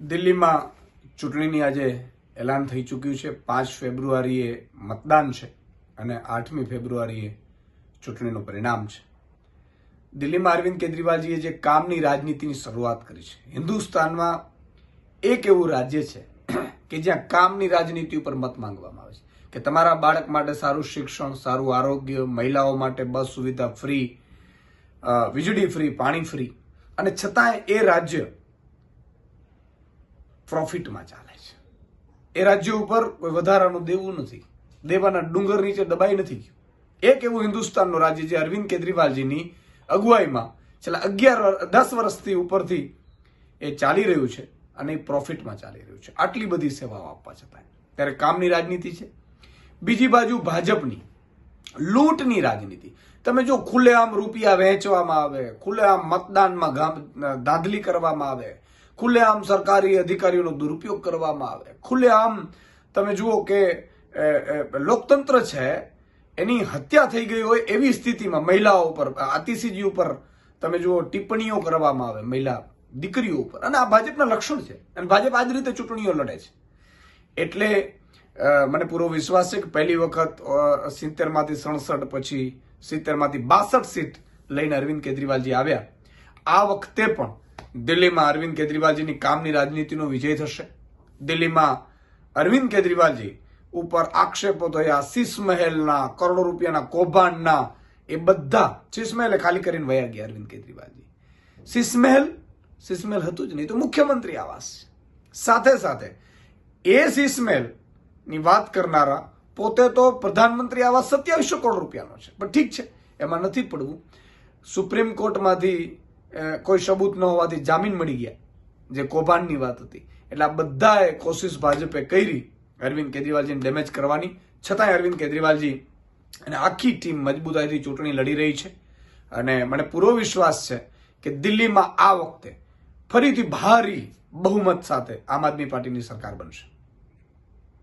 દિલ્હીમાં ચૂંટણીની આજે એલાન થઈ ચૂક્યું છે. પાંચ ફેબ્રુઆરીએ મતદાન છે અને આઠમી ફેબ્રુઆરીએ ચૂંટણીનું પરિણામ છે. દિલ્હીમાં અરવિંદ કેજરીવાલજીએ જે કામની રાજનીતિની શરૂઆત કરી છે. હિન્દુસ્તાનમાં એક એવું રાજ્ય છે કે જ્યાં કામની રાજનીતિ ઉપર મત માંગવામાં આવે છે. કે તમારા બાળક માટે સારું શિક્ષણ, સારું આરોગ્ય, મહિલાઓ માટે બસ સુવિધા ફ્રી વીજળી ફ્રી, પાણી ફ્રી. અને છતાંય એ રાજ્ય પ્રોફિટમાં ચાલે છે. એ રાજ્ય ઉપર કોઈ વધારાનું દેવું નથી. દેવાના ડુંગર નીચે દબાઈ નથી ગયું. એક એવું હિન્દુસ્તાનનું રાજ્ય જે અરવિંદ કેજરીવાલજીની અગુવાઈમાં છેલ્લા અગિયાર દસ વર્ષથી ઉપરથી એ ચાલી રહ્યું છે અને એ પ્રોફિટમાં ચાલી રહ્યું છે. આટલી બધી સેવાઓ આપવા છતાં ત્યારે કામની રાજનીતિ છે. બીજી બાજુ ભાજપની, લૂંટની રાજનીતિ. તમે જો ખુલ્લેઆમ રૂપિયા વહેંચવામાં આવે, ખુલ્લેઆમ મતદાનમાં ગામ- દાંધલી કરવામાં આવે ખુલ્લેઆમ સરકારી અધિકારીઓનો દુરુપયોગ કરવામાં આવે. ખુલ્લેઆમ તમે જુઓ કે લોકતંત્ર છે, એની હત્યા થઈ ગઈ હોય એવી સ્થિતિમાં મહિલાઓ પર આતિશીજી ઉપર તમે જુઓ ટિપ્પણીઓ કરવામાં આવે, મહિલા દીકરીઓ ઉપર. અને આ ભાજપના લક્ષણ છે. અને ભાજપ આ જ રીતે ચૂંટણીઓ લડે છે. એટલે મને પૂરો વિશ્વાસ છે કે પહેલી વખત સિત્તેરમાંથી સડસઠ પછી સિત્તેરમાંથી બાસઠ સીટ લઈને અરવિંદ કેજરીવાલજી આવ્યા. આ વખતે પણ દિલ્હીમાં અરવિંદ કેજરીવાલજીની કામની રાજનીતિનો વિજય થશે. દિલ્હીમાં અરવિંદ કેજરીવાલજી ઉપર આક્ષેપો થયા શીશ મહેલના કરોડો રૂપિયાના કૌભાંડના એ બધા શીશ મહેલે ખાલી કરીને વયા ગયા અરવિંદ કેજરીવાલજી. શીશ મહેલ શીશ હતું જ નહીં તો મુખ્યમંત્રી આવાસ. સાથે સાથે એ ની વાત કરનારા પોતે તો પ્રધાનમંત્રી આવાસ સત્યાવીસો કરોડ રૂપિયાનો છે. પણ ઠીક છે, એમાં નથી પડવું. સુપ્રીમ કોર્ટમાંથી કોઈ સબૂત ન હોવાથી જામીન મળી ગયા, જે કૌભાંડની વાત હતી. એટલે આ બધાએ કોશિશ ભાજપે કરી અરવિંદ કેજરીવાલજીને ડેમેજ કરવાની. છતાંય અરવિંદ કેજરીવાલજી અને આખી ટીમ મજબૂતાઈથી ચૂંટણી લડી રહી છે. અને મને પૂરો વિશ્વાસ છે કે દિલ્હીમાં આ વખતે ફરીથી ભારી બહુમત સાથે આમ આદમી પાર્ટીની સરકાર બનશે.